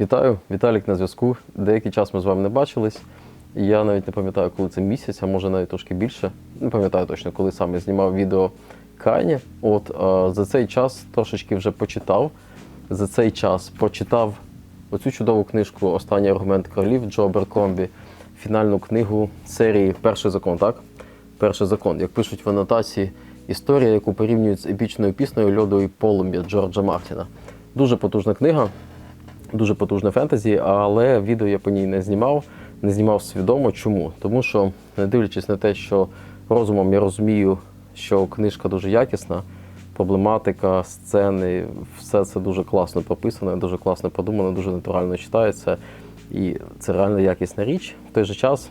Вітаю, Віталік на зв'язку. Деякий час ми з вами не бачились. Я навіть не пам'ятаю, коли це місяць, а може навіть трошки більше. Не пам'ятаю точно, коли саме знімав відео Кайні. От е, за цей час трошечки вже почитав. За цей час почитав оцю чудову книжку Останній аргумент королів Джо Беркомбі, фінальну книгу серії Перший закон, так? Перший закон. Як пишуть в анотації, історія, яку порівнюють з епічною піснею Льоду і полум'я Джорджа Мартіна. Дуже потужна книга. Дуже потужне фентезі, але відео я по ній не знімав. Не знімав свідомо. Чому? Тому що, не дивлячись на те, що розумом я розумію, що книжка дуже якісна, проблематика, сцени, все це дуже класно прописано, дуже класно подумано, дуже натурально читається. І це реально якісна річ. В той же час,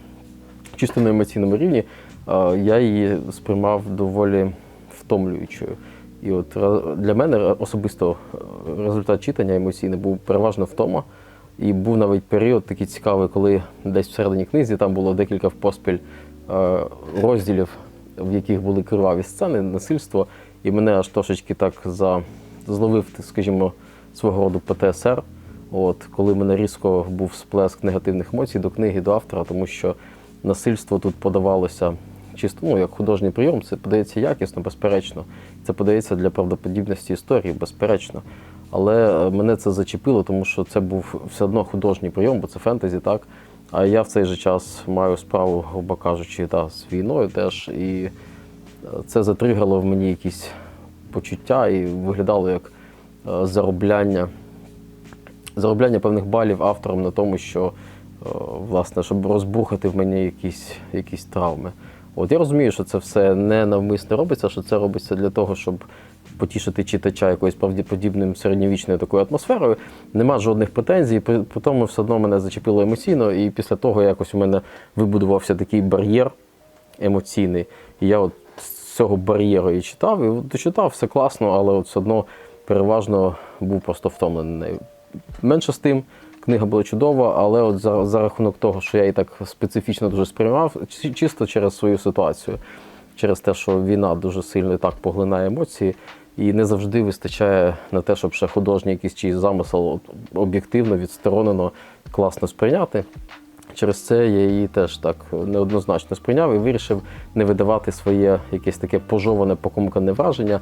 чисто на емоційному рівні, е, я її сприймав доволі втомлюючою. І от ре- для мене особисто е, результат читання емоційний був переважно втома. І був навіть період такий цікавий, коли десь всередині книзі там було декілька в поспіль е, розділів, в яких були криваві сцени, насильство. І мене аж трошечки так за... зловив, скажімо, свого роду ПТСР. От, коли мене різко був сплеск негативних емоцій до книги, до автора, тому що насильство тут подавалося чисто ну, як художній прийом, це подається якісно, безперечно. Це подається для правдоподібності історії, безперечно. Але е, мене це зачепило, тому що це був все одно художній прийом, бо це фентезі, так. А я в цей же час маю справу, грубо кажучи, та, з війною теж. І е, це затригало в мені якісь почуття і виглядало як е, заробляння заробляння певних балів автором на тому, що власне, щоб розбухати в мені якісь, якісь травми. От я розумію, що це все не навмисно робиться, що це робиться для того, щоб потішити читача якоюсь правдоподібним середньовічною такою атмосферою. Нема жодних претензій, при, при тому все одно мене зачепило емоційно, і після того якось у мене вибудувався такий бар'єр емоційний. І я от з цього бар'єру і читав, і дочитав, все класно, але от все одно переважно був просто втомлений. Менше з тим, книга була чудова, але от за, за рахунок того, що я її так специфічно дуже сприймав, чи- чисто через свою ситуацію, через те, що війна дуже сильно так поглинає емоції, і не завжди вистачає на те, щоб ще художній якийсь чийсь замисел об'єктивно, відсторонено, класно сприйняти. Через це я її теж так неоднозначно сприйняв і вирішив не видавати своє якесь таке пожоване, покомкане враження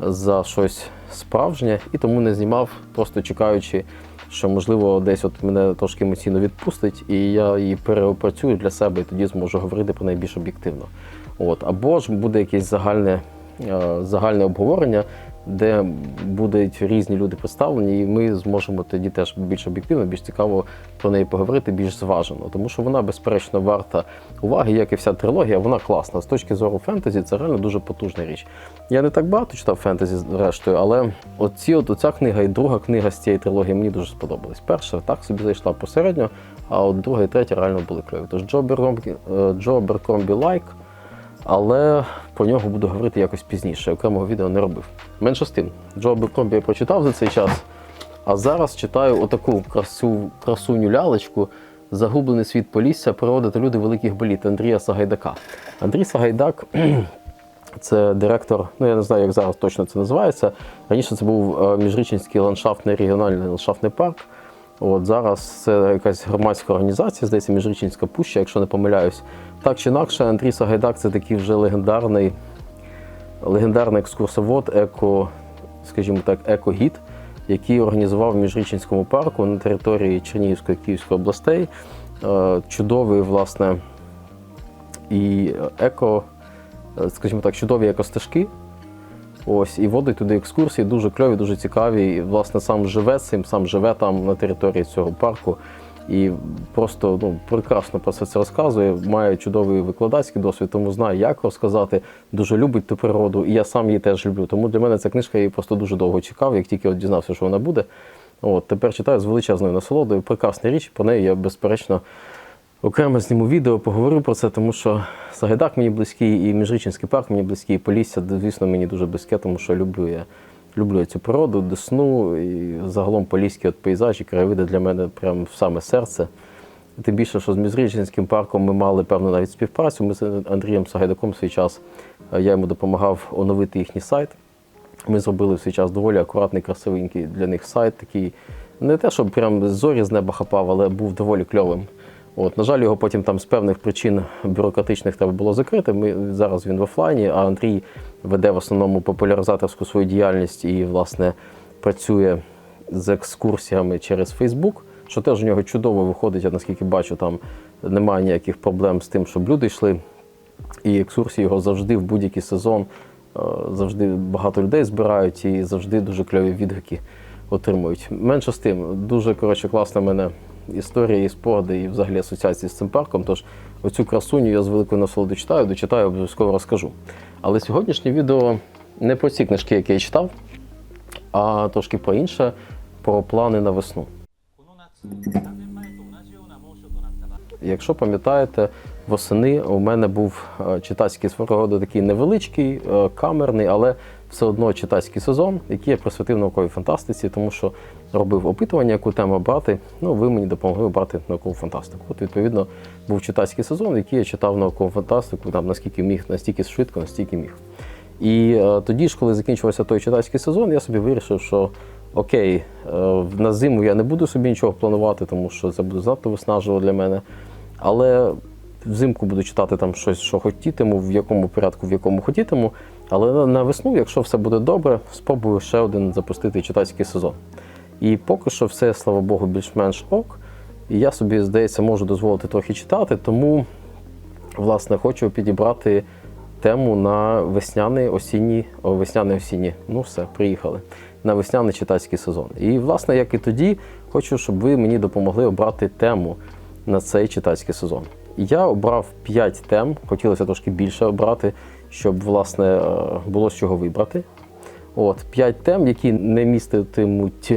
за щось справжнє, і тому не знімав, просто чекаючи, що можливо десь от мене трошки емоційно відпустить, і я її переопрацюю для себе, і тоді зможу говорити про неї більш об'єктивно. От або ж буде якесь загальне, загальне обговорення, де будуть різні люди представлені, і ми зможемо тоді теж більш об'єктивно, більш цікаво про неї поговорити, більш зважено. Тому що вона, безперечно, варта уваги, як і вся трилогія, вона класна. З точки зору фентезі, це реально дуже потужна річ. Я не так багато читав фентезі зрештою, але оці, от оця книга і друга книга з цієї трилогії мені дуже сподобались. Перша так собі зайшла посередньо, а от друга і третя реально були кльові. Тож е, Джо Беркомбі лайк. Але про нього буду говорити якось пізніше. Окремого відео не робив. Менше з тим, Джо Беркомбі я прочитав за цей час, а зараз читаю отаку красу, красуню лялечку Загублений світ Полісся, природа та люди великих боліт Андрія Сагайдака. Андрій Сагайдак це директор, ну я не знаю, як зараз точно це називається. Раніше це був е, ландшафтний регіональний ландшафтний парк. От зараз це якась громадська організація, здається, міжрічинська пуща, якщо не помиляюсь. Так чи інакше, Андрій Сагайдак це такий вже легендарний, легендарний екскурсовод, еко, скажімо так, еко-гід, який організував в міжрічинському парку на території Чернігівської Київської областей. Е, Чудовий, власне, і еко, е, скажімо так, чудові екостежки. Ось, і водить туди екскурсії, дуже кльові, дуже цікаві. І, власне, сам живе цим, сам живе там на території цього парку. І просто ну, прекрасно про все це розказує. Має чудовий викладацький досвід, тому знає, як розказати. Дуже любить ту природу, і я сам її теж люблю. Тому для мене ця книжка я її просто дуже довго чекав, як тільки от дізнався, що вона буде. От, тепер читаю з величезною насолодою. Прекрасна річ, про неї я безперечно окремо зніму відео, поговорю про це, тому що Сагайдак мені близький, і Міжрічинський парк мені близький, і Полісся, звісно, мені дуже близьке, тому що люблю я. Люблю цю природу, десну і загалом поліські от пейзажі, краєвиди для мене прямо в саме серце. Тим більше, що з Міжрічинським парком ми мали певну навіть співпрацю. Ми з Андрієм Сагайдаком в свій час е, я йому допомагав оновити їхній сайт. Ми зробили в свій час доволі акуратний, красивенький для них сайт, такий не те, щоб прям зорі з неба хапав, але був доволі кльовим. От, на жаль, його потім там з певних причин бюрократичних треба було закрити. Ми зараз він в офлайні, а Андрій веде в основному популяризаторську свою діяльність і, власне, працює з екскурсіями через Фейсбук, що теж у нього чудово виходить. Я наскільки бачу, там немає ніяких проблем з тим, щоб люди йшли. І екскурсії його завжди в будь-який сезон е, завжди багато людей збирають і завжди дуже кльові відгуки отримують. Менше з тим, дуже коротше, класна в мене історії і спорди, і взагалі асоціації з цим парком. Тож оцю красуню я з великою насолоду читаю, дочитаю, обов'язково розкажу. Але сьогоднішнє відео не про ці книжки, які я читав, а трошки про інше, про плани на весну. Якщо пам'ятаєте, восени у мене був е, читацький свого роду такий невеличкий, е, камерний, але все одно читацький сезон, який я присвятив науковій фантастиці, тому що робив опитування, яку тему брати. Ну, ви мені допомогли брати наукову фантастику. От, відповідно, був читацький сезон, який я читав наукову фантастику, там наскільки міг, настільки швидко, настільки міг. І е, тоді ж, коли закінчився той читацький сезон, я собі вирішив, що окей, е, на зиму я не буду собі нічого планувати, тому що це буде занадто виснажливо для мене. Але взимку буду читати там щось, що хотітиму, в якому порядку, в якому хотітиму. Але на весну, якщо все буде добре, спробую ще один запустити читацький сезон. І поки що все, слава Богу, більш-менш ок. І я собі, здається, можу дозволити трохи читати, тому власне хочу підібрати тему на весняний осінній, о, весняний осінній. Ну все, приїхали. На весняний читацький сезон. І, власне, як і тоді, хочу, щоб ви мені допомогли обрати тему на цей читацький сезон. Я обрав 5 тем, хотілося трошки більше обрати, щоб власне е, було з чого вибрати. От, 5 тем, які не міститимуть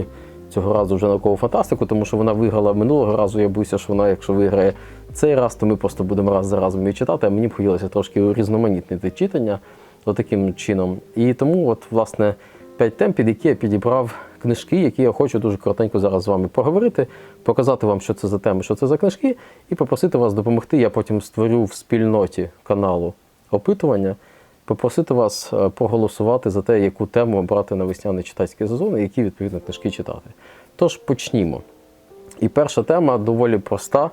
цього разу вже наукову фантастику, тому що вона виграла минулого разу. Я боюся, що вона, якщо виграє цей раз, то ми просто будемо раз за разом її читати. А мені б хотілося трошки урізноманітнити читання таким чином. І тому, от, власне, 5 тем, під які я підібрав книжки, які я хочу дуже коротенько зараз з вами поговорити, показати вам, що це за теми, що це за книжки, і попросити вас допомогти. Я потім створю в спільноті каналу опитування. Попросити вас е, проголосувати за те, яку тему обрати на весняний читацький сезон і які відповідно книжки читати. Тож почнімо. І перша тема доволі проста,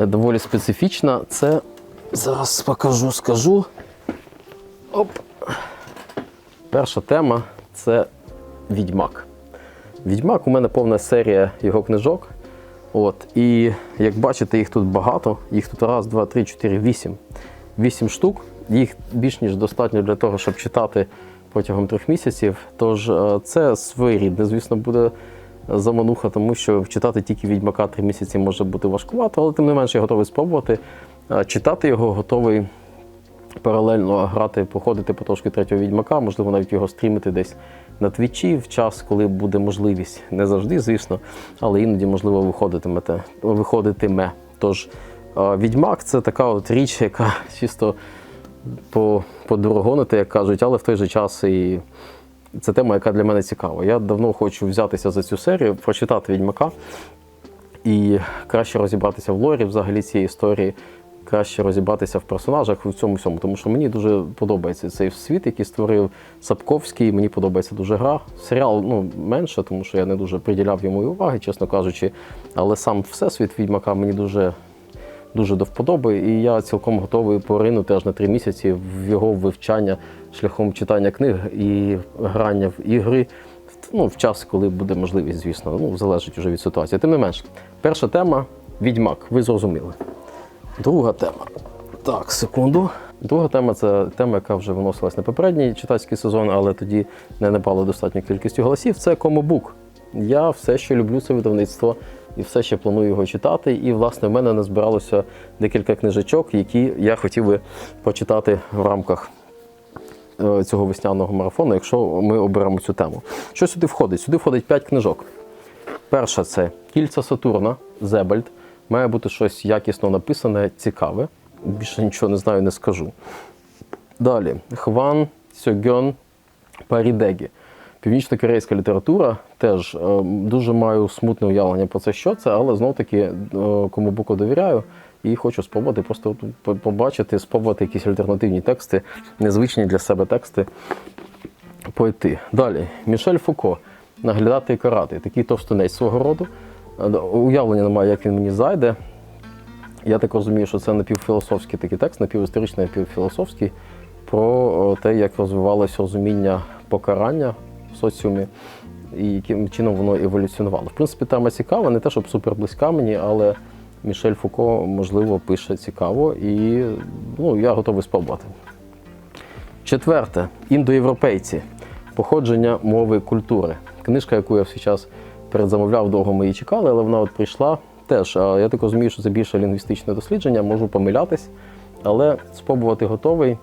е, доволі специфічна. Це зараз покажу, скажу. Оп. Перша тема це Відьмак. Відьмак у мене повна серія його книжок. От, і як бачите, їх тут багато. Їх тут раз, два, три, чотири, вісім. Вісім штук. Їх більш ніж достатньо для того, щоб читати протягом трьох місяців. Тож е, це своєрідне, звісно, буде замануха, тому що читати тільки відьмака три місяці може бути важкувато, але тим не менше я готовий спробувати. Е, Читати його готовий паралельно грати, походити потрошки третього відьмака, можливо, навіть його стрімити десь на твічі в час, коли буде можливість. Не завжди, звісно, але іноді, можливо, виходитиме. Тож е, відьмак це така от річ, яка чисто подорогонити, як кажуть, але в той же час і це тема, яка для мене цікава. Я давно хочу взятися за цю серію, прочитати відьмака і краще розібратися в лорі взагалі цієї історії, краще розібратися в персонажах в цьому всьому, тому що мені дуже подобається цей світ, який створив Сапковський. Мені подобається дуже гра. Серіал ну менше, тому що я не дуже приділяв йому уваги, чесно кажучи. Але сам всесвіт відьмака мені дуже. Дуже до вподоби, і я цілком готовий поринути аж на три місяці в його вивчання шляхом читання книг і грання в ігри. Ну, в час, коли буде можливість, звісно, ну, залежить вже від ситуації. Тим не менш, перша тема відьмак, ви зрозуміли. Друга тема. Так, секунду. Друга тема це тема, яка вже виносилась на попередній читацький сезон, але тоді не набрала достатньо кількістю голосів. Це комобук. Я все ще люблю це видавництво і все ще планую його читати. І, власне, в мене назбиралося декілька книжечок, які я хотів би почитати в рамках е, цього весняного марафону, якщо ми оберемо цю тему. Що сюди входить? Сюди входить 5 книжок. Перша це кільця Сатурна, Зебальд. Має бути щось якісно написане, цікаве. Більше нічого не знаю, не скажу. Далі Хван Сьогьон Парідегі. Північно-корейська література. Теж е, дуже маю смутне уявлення про це, що це, але знов таки е, кому буку довіряю і хочу спробувати просто побачити, спробувати якісь альтернативні тексти, незвичні для себе тексти. Пойти. Далі, Мішель Фуко. наглядати і карати. Такий товстунець свого роду. Е, Уявлення немає, як він мені зайде. Я так розумію, що це напівфілософський такий текст, напівісторичний, напівфілософський, про те, як розвивалося розуміння покарання соціумі і яким чином воно еволюціонувало. В принципі, тема цікава, не те, щоб супер близька мені, але Мішель Фуко, можливо, пише цікаво, і ну, я готовий спробувати. Четверте індоєвропейці. Походження мови культури. Книжка, яку я в свій час передзамовляв, довго ми її чекали, але вона от прийшла теж. Я так розумію, що це більше лінгвістичне дослідження, можу помилятись, але спробувати готовий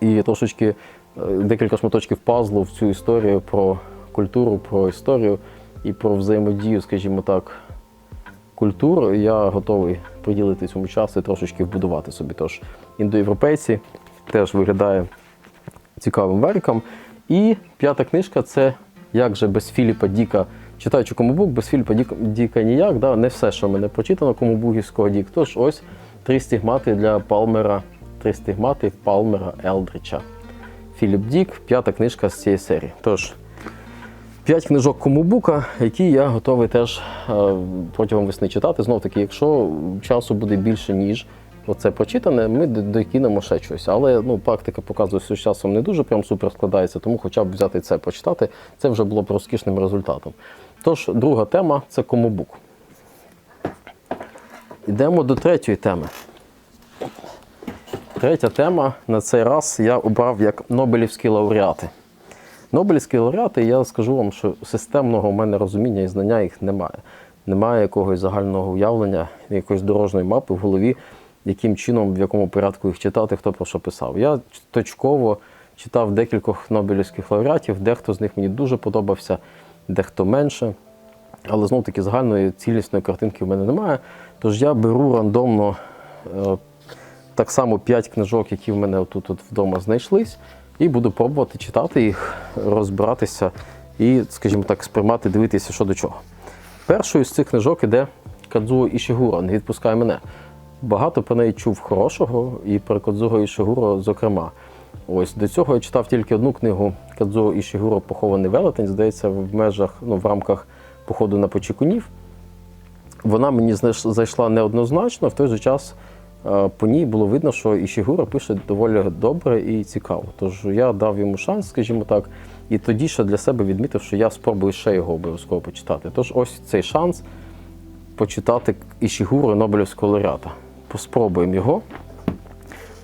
і трошечки декілька шматочків пазлу в цю історію про культуру, про історію і про взаємодію, скажімо так, культур. Я готовий приділити цьому час і трошечки вбудувати собі. Тож індоєвропейці теж виглядає цікавим вериком. І п'ята книжка це як же без Філіпа Діка. Читаючи комубук, без Філіпа Діка, ніяк, да? не все, що мене прочитано, комубугівського Дік. Тож ось три стігмати для Палмера, три стігмати Палмера Елдрича. Філіп Дік, п'ята книжка з цієї серії. Тож, п'ять книжок комубука, які я готовий теж е, протягом весни читати. Знов таки, якщо часу буде більше, ніж оце прочитане, ми докинемо ще щось. Але ну, практика показує, що з часом не дуже прям супер складається, тому хоча б взяти це почитати, це вже було б розкішним результатом. Тож, друга тема це комубук. Йдемо до третьої теми. Третя тема на цей раз я обрав як Нобелівські лауреати. Нобелівські лауреати, я скажу вам, що системного в мене розуміння і знання їх немає. Немає якогось загального уявлення, якоїсь дорожньої мапи в голові, яким чином, в якому порядку їх читати, хто про що писав. Я точково читав декількох Нобелівських лауреатів, дехто з них мені дуже подобався, дехто менше. Але знов таки загальної цілісної картинки в мене немає. Тож я беру рандомно е, так само 5 книжок, які в мене тут от вдома знайшлись, і буду пробувати читати їх, розбиратися і, скажімо так, сприймати, дивитися, що до чого. Першою з цих книжок іде Кадзуо Ішігуро, не відпускай мене. Багато про неї чув хорошого, і про Кадзуо Ішігуро, зокрема. Ось до цього я читав тільки одну книгу Кадзуо Ішігуро Похований велетень, здається, в межах, ну, в рамках походу на почекунів. Вона мені зайшла неоднозначно, в той же час по ній було видно, що Ішігура пише доволі добре і цікаво. Тож я дав йому шанс, скажімо так, і тоді ще для себе відмітив, що я спробую ще його обов'язково почитати. Тож ось цей шанс почитати Ішігуру Нобелівського лауреата. Поспробуємо його.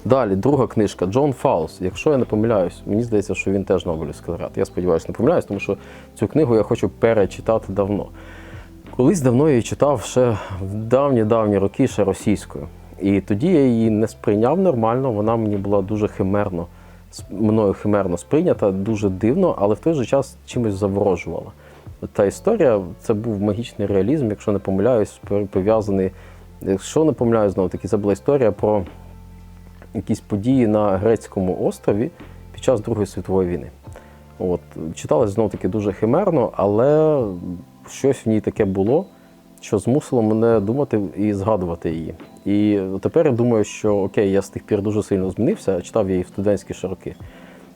Далі, друга книжка Джон Фаус. Якщо я не помиляюсь, мені здається, що він теж Нобелівський лауреат. Я сподіваюся, не помиляюсь, тому що цю книгу я хочу перечитати давно. Колись давно я її читав ще в давні-давні роки, ще російською. І тоді я її не сприйняв нормально, вона мені була дуже химерно, мною химерно сприйнята, дуже дивно, але в той же час чимось заворожувала. Та історія це був магічний реалізм, якщо не помиляюсь, пов'язаний. Якщо не помиляюсь, знову таки, це була історія про якісь події на грецькому острові під час Другої світової війни. От, читалось знов таки дуже химерно, але щось в ній таке було, що змусило мене думати і згадувати її. І тепер я думаю, що окей, я з тих пір дуже сильно змінився, читав її в студентські ще роки.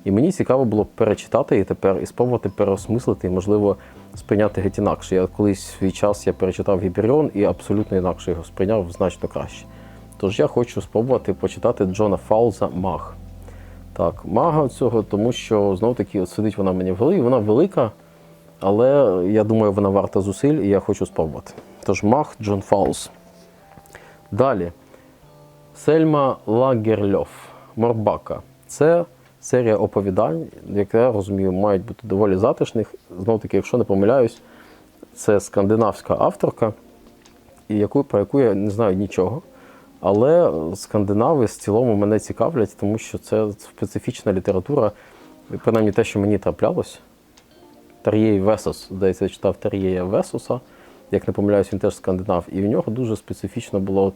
І мені цікаво було перечитати її тепер і спробувати переосмислити, і, можливо, сприйняти геть інакше. Я колись свій час я перечитав Гіберіон і абсолютно інакше його сприйняв значно краще. Тож я хочу спробувати почитати Джона Фауза Маг. Так, мага цього, тому що знов таки сидить вона мені в голові, вона велика, але я думаю, вона варта зусиль, і я хочу спробувати. Тож маг Джон Фаулс. Далі. Сельма Лагерльов. Морбака. Це серія оповідань, як я розумію, мають бути доволі затишних. Знов таки, якщо не помиляюсь, це скандинавська авторка, яку, про яку я не знаю нічого. Але скандинави в цілому мене цікавлять, тому що це специфічна література, принаймні те, що мені траплялось. Тар'єй Весос, здається, я читав Тар'єя Весоса, як не помиляюсь, він теж скандинав. І в нього дуже специфічно було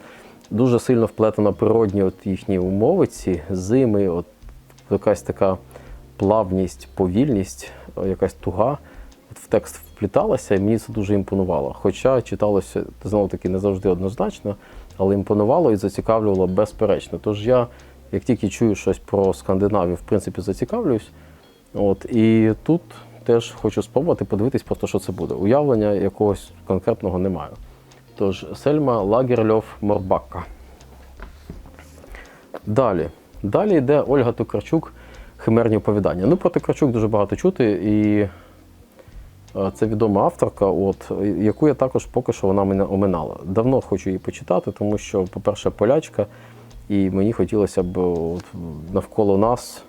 дуже сильно вплетено природні от їхні умови, ці зими, от, якась така плавність, повільність, якась туга от в текст впліталася, і мені це дуже імпонувало. Хоча читалося знову таки не завжди однозначно, але імпонувало і зацікавлювало безперечно. Тож я, як тільки чую щось про Скандинавію, в принципі, зацікавлююсь. От, і тут теж хочу спробувати подивитись, просто що це буде. Уявлення якогось конкретного не маю. Тож, Сельма Лагерльов Морбакка. Далі. Далі йде Ольга Токарчук Химерні оповідання. Ну, про Токарчук дуже багато чути, і е, це відома авторка, от, яку я також поки що вона мене оминала. Давно хочу її почитати, тому що, по-перше, полячка, і мені хотілося б от, навколо нас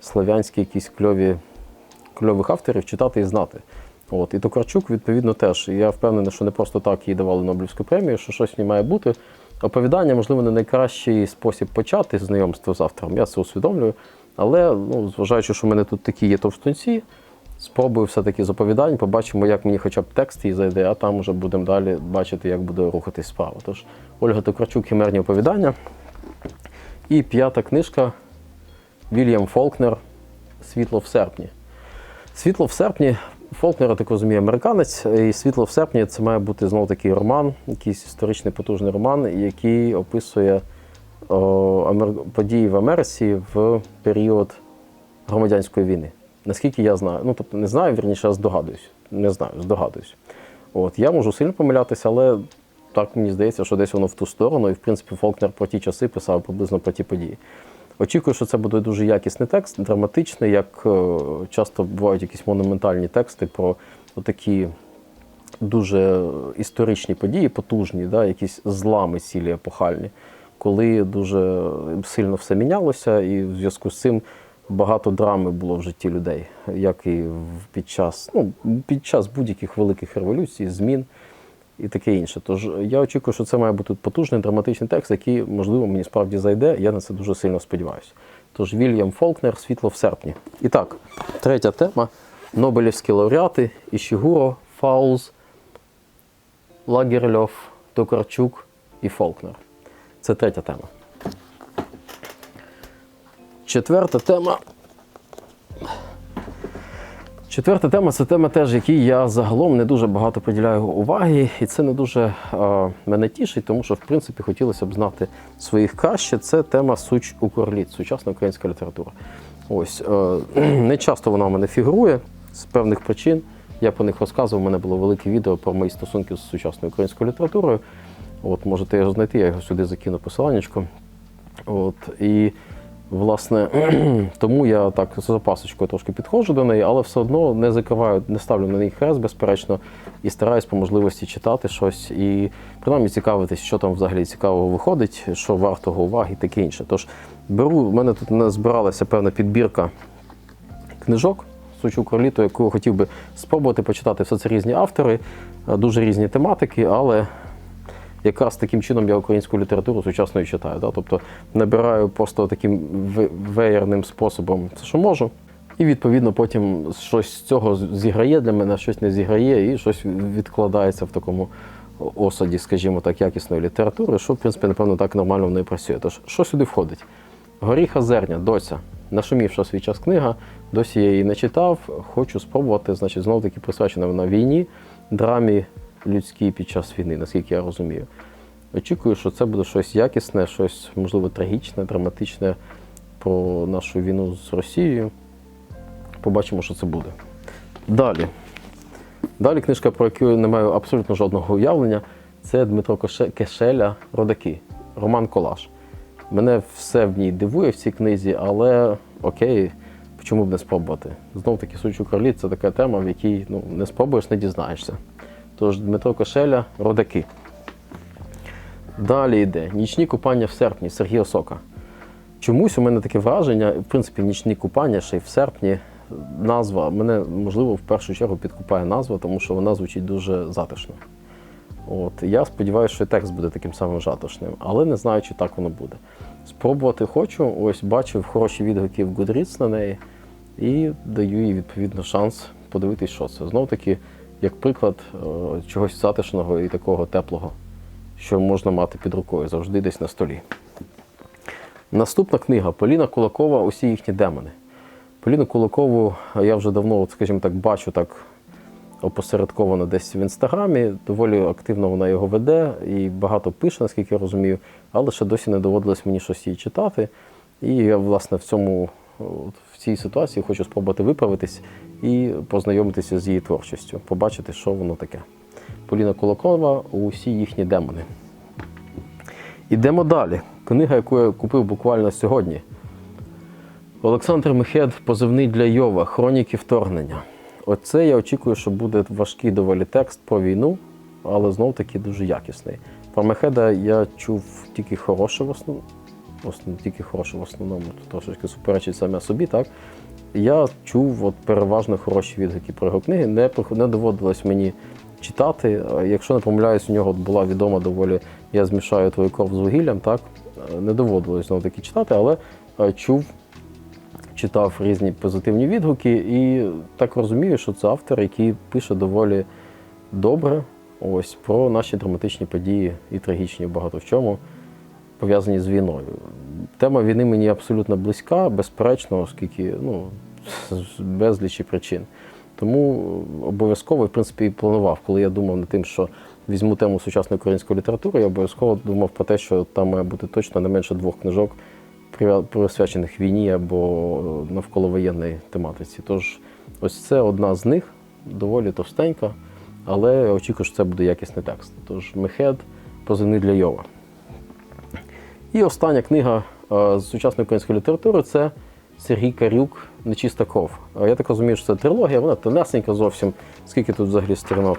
славянські якісь кльові, кльових авторів читати і знати. От. І Токарчук, відповідно, теж. Я впевнений, що не просто так їй давали Нобелівську премію, що щось в ній має бути. Оповідання, можливо, не найкращий спосіб почати знайомство з автором, я це усвідомлюю. Але, ну, зважаючи, що в мене тут такі є товстунці, спробую все-таки з оповідань, побачимо, як мені хоча б текст їй зайде, а там вже будемо далі бачити, як буде рухатись справа. Тож, Ольга Токарчук, хімерні оповідання. І п'ята книжка Вільям Фолкнер Світло в серпні. Світло в серпні. Фолкнер, я так розумію, американець, і світло в серпні це має бути знову такий роман, якийсь історичний потужний роман, який описує о, події в Америці в період громадянської війни. Наскільки я знаю, ну тобто не знаю, вірніше, а здогадуюсь. Не знаю, здогадуюсь. От я можу сильно помилятися, але так мені здається, що десь воно в ту сторону, і в принципі Фолкнер про ті часи писав приблизно про ті події. Очікую, що це буде дуже якісний текст, драматичний, як е, часто бувають якісь монументальні тексти про такі дуже історичні події, потужні, да, якісь злами цілі епохальні, коли дуже сильно все мінялося, і в зв'язку з цим багато драми було в житті людей, як і під час, ну, під час будь-яких великих революцій, змін і таке інше. Тож я очікую, що це має бути потужний драматичний текст, який, можливо, мені справді зайде. Я на це дуже сильно сподіваюся. Тож Вільям Фолкнер Світло в серпні. І так, третя тема: Нобелівські лауреати Ішігуро, Фаулз, Лагерльов, Токарчук і Фолкнер. Це третя тема. Четверта тема. Четверта тема це тема, теж, якій я загалом не дуже багато приділяю уваги, і це не дуже е, мене тішить, тому що в принципі хотілося б знати своїх краще. Це тема Суч Укрліт, сучасна українська література. Ось е, не часто вона в мене фігурує з певних причин. Я про них розказував. У мене було велике відео про мої стосунки з сучасною українською літературою. От можете його знайти, я його сюди закину посиланнячко. От і власне тому я так з запасочкою трошки підходжу до неї, але все одно не закриваю, не ставлю на неї хрест, безперечно, і стараюсь по можливості читати щось і принаймні цікавитись, що там взагалі цікавого виходить, що вартого уваги і таке інше. Тож беру, в мене тут не збиралася певна підбірка книжок. Сучу кроліту, яку хотів би спробувати почитати. Все це різні автори, е, дуже різні тематики, але якраз таким чином я українську літературу сучасною читаю. Да? Тобто набираю просто таким веєрним способом все, що можу. І відповідно потім щось з цього зіграє для мене, щось не зіграє, і щось відкладається в такому осаді, скажімо так, якісної літератури, що, в принципі, напевно, так нормально в неї працює. Тож, що сюди входить? Горіха Зерня, доця. Нашумівша свій час книга, досі я її не читав. Хочу спробувати, значить, знову таки присвячена вона війні, драмі людській під час війни, наскільки я розумію. Очікую, що це буде щось якісне, щось, можливо, трагічне, драматичне про нашу війну з Росією. Побачимо, що це буде. Далі. Далі книжка, про яку я не маю абсолютно жодного уявлення, це Дмитро Кешеля Родаки, роман Колаж. Мене все в ній дивує в цій книзі, але окей, чому б не спробувати? Знов таки Сучу кроліт це така тема, в якій ну, не спробуєш, не дізнаєшся. Тож Дмитро Кошеля Родаки. Далі йде Нічні купання в серпні Сергія Осока. Чомусь у мене таке враження, в принципі, нічні купання ще й в серпні. Назва мене, можливо, в першу чергу підкупає назва, тому що вона звучить дуже затишно. От, я сподіваюся, що і текст буде таким самим жатошним, але не знаю, чи так воно буде. Спробувати хочу. Ось бачив хороші відгуки в Goodreads на неї і даю їй відповідно шанс подивитись, що це. Знов таки, як приклад е, чогось затишного і такого теплого, що можна мати під рукою завжди десь на столі. Наступна книга Поліна Кулакова Усі їхні демони. Поліну Кулакову я вже давно, скажімо так, бачу так опосередковано десь в інстаграмі. Доволі активно вона його веде і багато пише, наскільки я розумію, але ще досі не доводилось мені щось її читати. І я, власне, в цьому в цій ситуації хочу спробувати виправитись і познайомитися з її творчістю, побачити, що воно таке. Поліна Кулакова усі їхні демони. Ідемо далі. Книга, яку я купив буквально сьогодні. Олександр Мехед позивний для Йова Хроніки вторгнення. Оце я очікую, що буде важкий доволі текст про війну, але знов таки дуже якісний. Про Мехеда я чув тільки хороше в основному. Основ, тільки хороше в основному, тут трошечки суперечить саме собі, так? Я чув от переважно хороші відгуки про його книги. Не, не доводилось мені читати. Якщо не помиляюсь, у нього була відома доволі Я змішаю твою кров з вугіллям, так? Не доводилось знову таки читати, але е, чув читав різні позитивні відгуки, і так розумію, що це автор, який пише доволі добре ось про наші драматичні події і трагічні багато в чому, пов'язані з війною. Тема війни мені абсолютно близька, безперечно, оскільки ну, безлічі причин. Тому обов'язково, в принципі, і планував, коли я думав над тим, що візьму тему сучасної української літератури, я обов'язково думав про те, що там має бути точно не менше двох книжок, присвячених війні або навколовоєнної тематиці. Тож ось це одна з них, доволі товстенька, але очікую, що це буде якісний текст. Тож Мехед позивний для Йова. І остання книга з сучасної української літератури це Сергій Карюк Нечиста кров. Е, Я так розумію, що це трилогія, вона тонесенька зовсім. Скільки тут взагалі сторінок?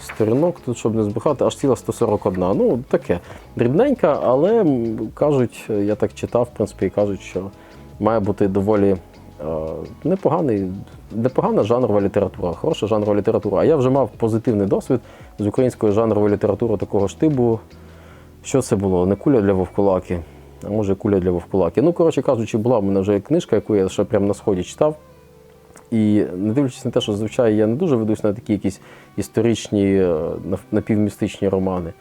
Сторінок тут, щоб не збухати, аж ціла 141. Ну, таке. Дрібненька, але кажуть, я так читав, в принципі, і кажуть, що має бути доволі е, непоганий, непогана жанрова література, хороша жанрова література. А я вже мав позитивний досвід з української жанрової літератури такого ж типу. Що це було? Не куля для вовкулаки, а може куля для вовкулаки. Ну, коротше кажучи, була в мене вже книжка, яку я ще прямо на сході читав. І не дивлячись на те, що зазвичай я не дуже ведусь на такі якісь історичні е, напівмістичні романи.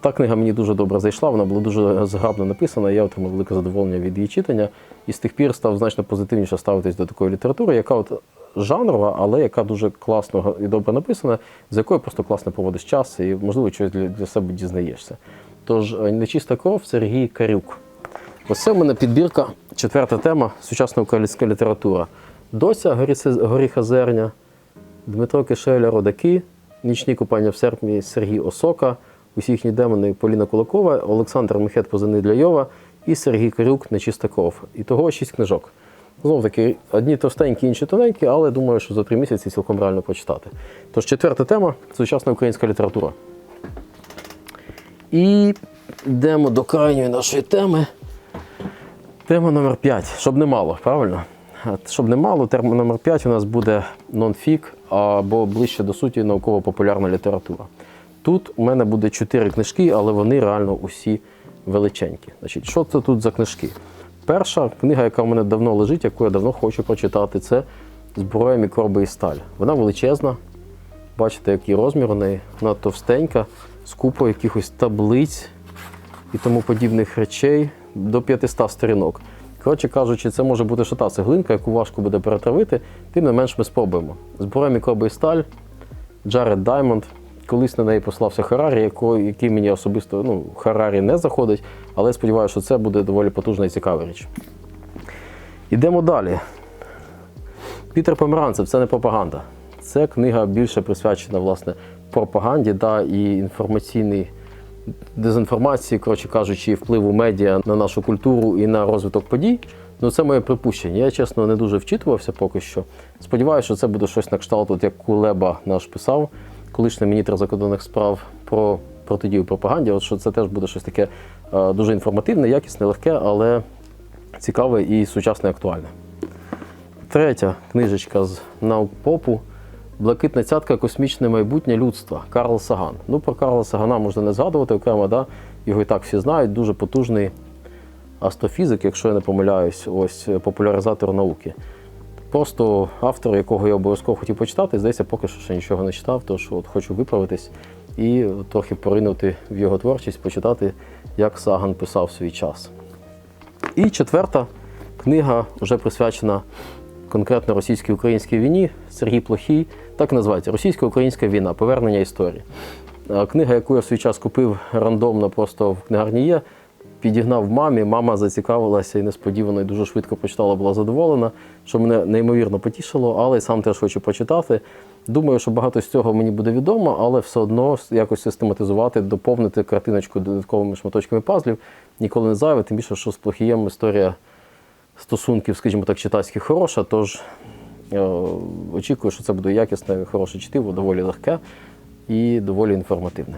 Та книга мені дуже добре зайшла, вона була дуже зграбно написана, я отримав велике задоволення від її читання і з тих пір став значно позитивніше ставитись до такої літератури, яка от жанрова, але яка дуже класно і добре написана, з якою просто класно проводиш час і, можливо, щось для, для себе дізнаєшся. Тож е, нечиста кров Сергій Карюк. Ось це в мене підбірка, четверта тема сучасна українська література. Дося Горіха Зерня, Дмитро Кишеля Родаки, Нічні купання в серпні Сергій Осока, усі їхні демони Поліна Кулакова, Олександр Мехет Позивний для Йова і Сергій Карюк Нечиста кров. І того шість книжок. Знову таки, одні товстенькі, інші тоненькі, але думаю, що за три місяці цілком реально почитати. Тож четверта тема сучасна українська література. І йдемо до крайньої нашої теми. Тема номер 5, щоб не мало, правильно? Щоб не мало, тема номер 5 у нас буде нонфік або ближче до суті науково-популярна література. Тут у мене буде 4 книжки, але вони реально усі величенькі. Значить, що це тут за книжки? Перша книга, яка у мене давно лежить, яку я давно хочу прочитати, це Зброя, мікроби і сталь. Вона величезна, Бачите, який розмір у неї. Вона товстенька, з купою якихось таблиць і тому подібних речей до 500 сторінок. Коротше кажучи, це може бути що та цеглинка, яку важко буде перетравити, тим не менш ми спробуємо. Зброя мікроби і сталь, Джаред Даймонд. Колись на неї послався Харарі, який мені особисто ну, Харарі не заходить, але сподіваюся, що це буде доволі потужна і цікава річ. Ідемо далі. Пітер Померанцев це не пропаганда. Це книга більше присвячена власне пропаганді да, і інформаційній дезінформації, коротше кажучи, впливу медіа на нашу культуру і на розвиток подій. Ну, це моє припущення. Я чесно не дуже вчитувався поки що. Сподіваюся, що це буде щось на кшталт, от як Кулеба наш писав, колишній міністр закордонних справ про протидію пропаганді. От що це теж буде щось таке е, дуже інформативне, якісне, легке, але цікаве і сучасне актуальне. Третя книжечка з наукпопу Блакитна цятка космічне майбутнє людства. Карл Саган. Ну, про Карла Сагана можна не згадувати окремо, да? його і так всі знають. Дуже потужний астрофізик, якщо я не помиляюсь, ось популяризатор науки. Просто автор, якого я обов'язково хотів почитати, здається, поки що ще нічого не читав, тож от хочу виправитись і трохи поринути в його творчість, почитати, як Саган писав свій час. І четверта книга вже присвячена конкретно російсько-українській війні. Сергій Плохій, так і називається Російсько-українська війна, повернення історії. Е, Книга, яку я в свій час купив рандомно, просто в книгарні є. підігнав мамі. Мама зацікавилася і несподівано і дуже швидко почитала, була задоволена, що мене неймовірно потішило, але сам теж хочу почитати. Думаю, що багато з цього мені буде відомо, але все одно якось систематизувати, доповнити картиночку додатковими шматочками пазлів ніколи не зайве, тим більше, що з Плохієм історія стосунків, скажімо так, читацьких хороша. Тож очікую, що це буде якісне, хороше чтиво, доволі легке і доволі інформативне.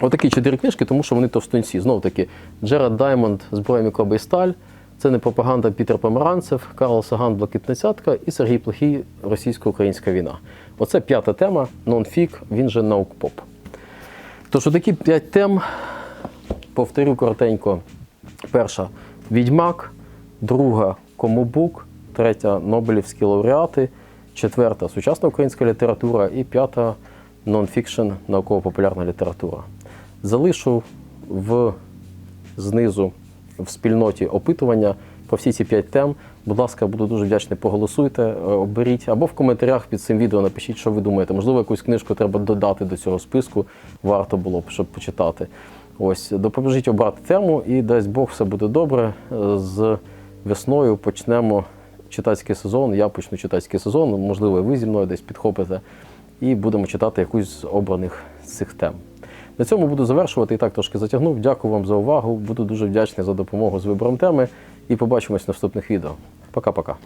Отакі чотири книжки, тому що вони товстунці. Знову таки, Джеред Даймонд Зброя мікроби і сталь. Це не пропаганда Пітер Помаранцев, Карл Саган Блакитна і Сергій Плохій Російсько-українська війна. Оце п'ята тема, нонфік, він же наукпоп. Тож отакі п'ять тем, повторю коротенько. Перша Відьмак, друга Комубук, третя Нобелівські лауреати, четверта сучасна українська література і п'ята нонфікшн, науково-популярна література. Залишу в знизу в спільноті опитування по всі ці п'ять тем. Будь ласка, буду дуже вдячний, поголосуйте, е, оберіть або в коментарях під цим відео напишіть, що ви думаєте. Можливо, якусь книжку треба додати до цього списку, варто було б, щоб почитати. Ось, допоможіть обрати тему, і дасть Бог, все буде добре. З весною почнемо читацький сезон, я почну читацький сезон, можливо, ви зі мною десь підхопите, і будемо читати якусь з обраних цих тем. На цьому буду завершувати і так трошки затягнув. Дякую вам за увагу. Буду дуже вдячний за допомогу з вибором теми. І побачимось в наступних відео. Пока-пока.